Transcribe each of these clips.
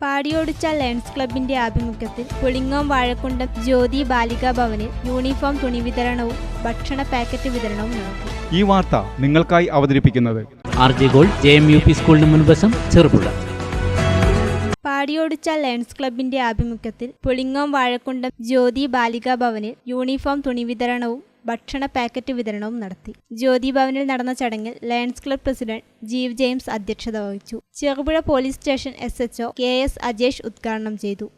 Padiyotchal lions ക്ലബിന്റെ ആഭിമുഖ്യത്തിൽ പുളിങ്ങോം വാഴക്കുണ്ടം ജ്യോതി ബാലികാ ഭവനിൽ യൂണിഫോം തുണി വിതരണവും ഭക്ഷണ പാക്കറ്റ് വിതരണവും നടത്തി ഈ വാർത്ത നിങ്ങൾക്കായി അവതരിപ്പിക്കുന്നത് R J gold J M U P സ്കൂളിന് മുൻവശം ചെറുപുഴ. പാടിയോടിച്ച ലയൺസ് ക്ലബിന്റെ ആഭിമുഖ്യത്തിൽ പുളിങ്ങോം വാഴക്കുണ്ടം ജ്യോതി ബാലികാ ഭവനിൽ യൂണിഫോം തുണി വിതരണവും ഭക്ഷണ പാക്കറ്റ് വിതരണവും നടത്തി. ജ്യോതി ഭവനിൽ നടന്ന ചടങ്ങിൽ lions club president Jeev James അധ്യക്ഷത വഹിച്ചു. Cherupuzha police station S HO K S Ajesh ഉദ്ഘാടനം ചെയ്തു.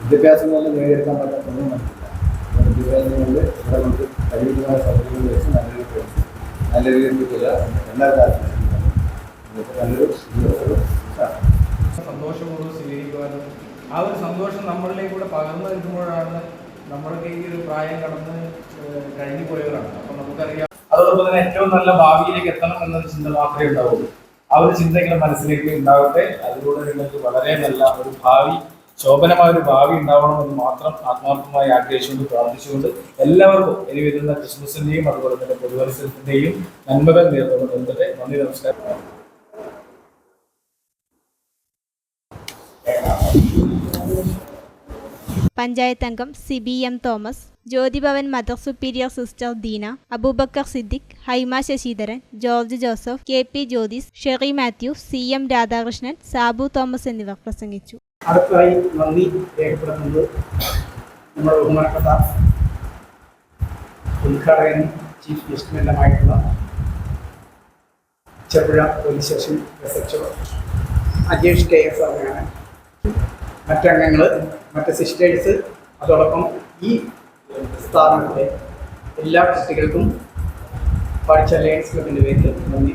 വിദ്യാഭ്യാസം നേടിയെടുക്കാൻ പറ്റാത്തൊന്നും അപ്പോൾ വിദ്യാഭ്യാസം കഴിയുന്നതായ സൗകര്യങ്ങൾ വെച്ച് പഠിച്ച് നല്ല രീതിയിലുള്ള എല്ലാ കാര്യങ്ങളും സന്തോഷപൂർവം സ്വീകരിക്കുവാനും ആ ഒരു സന്തോഷം നമ്മളിലേക്ക് കൂടെ പകർന്നു വരുമ്പോഴാണ് നമ്മളൊക്കെ ഈ ഒരു പ്രായം കടന്ന് കഴിഞ്ഞു പോയവരാണ് അപ്പൊ നമുക്കറിയാം അതോടൊപ്പം തന്നെ ഏറ്റവും നല്ല ഭാവിയിലേക്ക് എത്തണം എന്നൊരു ചിന്ത മാത്രമേ ഉണ്ടാവുള്ളൂ. ആ ഒരു ചിന്ത മനസ്സിലേക്ക് ഉണ്ടാവട്ടെ. അതിലൂടെ നിങ്ങൾക്ക് വളരെ നല്ല ഒരു ഭാവി ശോഭനമായ ഒരു ഭാവി ഉണ്ടാവണമെന്ന് മാത്രം ആത്മാർത്ഥമായി ആഗ്രഹിച്ചുകൊണ്ട് പ്രാർത്ഥിച്ചുകൊണ്ട് എല്ലാവർക്കും ഇനി വരുന്ന ക്രിസ്മസിന്റെയും അതുപോലെ തന്നെ പുതുവത്സരത്തിന്റെയും നന്മകൾ നേർന്നുകൊണ്ട് നന്ദി നമസ്കാരം. പഞ്ചായത്ത് അംഗം Siby M Thomas Jyothibhavan mother superior sister Deena Abubakar Siddique Haima Sasidharan George Joseph K P Jyothis Sherry Mathew C M Radhakrishnan Sabu Thomas എന്നിവർ പ്രസംഗിച്ചു. അടുത്തതായി നന്ദി രേഖപ്പെടുത്തുന്നത് നമ്മുടെ ബഹുമാനപ്പെട്ട ഉദ്ഘാടകനും chief ഗസ്റ്റുമെല്ലാമായിട്ടുള്ള Cherupuzha police station S H Ajesh K S അവരാണ് മറ്റംഗങ്ങൾ മറ്റ് സിസ്റ്റേഴ്സ് അതോടൊപ്പം ഈ സ്ഥാപനത്തിലെ എല്ലാ കുട്ടികൾക്കും പഠിച്ച ലയൻസ് ക്ലബിന്റെ പേരിൽ നന്ദി.